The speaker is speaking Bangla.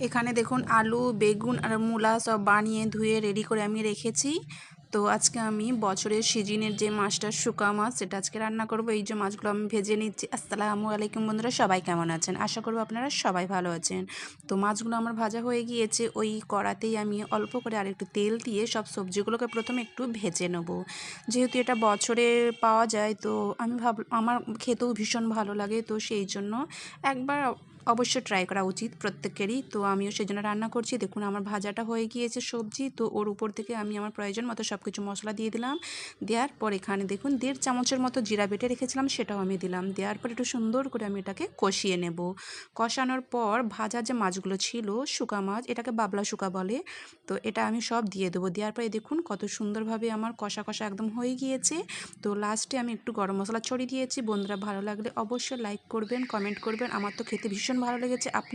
এখানে দেখুন আলু, বেগুন আর মূলা সব বানিয়ে, ধুয়ে রেডি করে আমি রেখেছি। তো আজকে আমি বছরের সিজনের যে মাছটা, শুকা মাছ, সেটা আজকে রান্না করব। এই যে মাছগুলো আমি ভেজে নিচ্ছি। আসসালামু আলাইকুম বন্ধুরা, সবাই কেমন আছেন? আশা করব আপনারা সবাই ভালো আছেন। তো মাছগুলো আমার ভাজা হয়ে গিয়েছে। ওই কড়াতেই আমি অল্প করে আর একটু তেল দিয়ে সব সবজিগুলোকে প্রথমে একটু ভেজে নেব। যেহেতু এটা বছরে পাওয়া যায়, তো আমি ভাব, আমার খেতেও ভীষণ ভালো লাগে। তো সেই জন্য একবার অবশ্যই ট্রাই করা উচিত প্রত্যেকেরই। তো আমিও সেই জন্য রান্না করছি। দেখুন, আমার ভাজাটা হয়ে গিয়েছে সবজি। তো ওর উপর থেকে আমি আমার প্রয়োজন মতো সব কিছু মশলা দিয়ে দিলাম। দেওয়ার পর এখানে দেখুন, দেড় চামচের মতো জিরা বেটে রেখেছিলাম, সেটাও আমি দিলাম। দেওয়ার পর একটু সুন্দর করে আমি এটাকে কষিয়ে নেব। কষানোর পর ভাজা যে মাছগুলো ছিল, শুকা মাছ, এটাকে বাবলা শুকা বলে, তো এটা আমি সব দিয়ে দেবো। দেওয়ার পরে দেখুন, কত সুন্দরভাবে আমার কষা কষা একদম হয়ে গিয়েছে। তো লাস্টে আমি একটু গরম মশলা ছড়িয়ে দিয়েছি। বন্ধুরা ভালো লাগলে অবশ্যই লাইক করবেন কমেন্ট করবেন। আমার তো খেতে ভীষণ ভালো লেগেছে। আপনার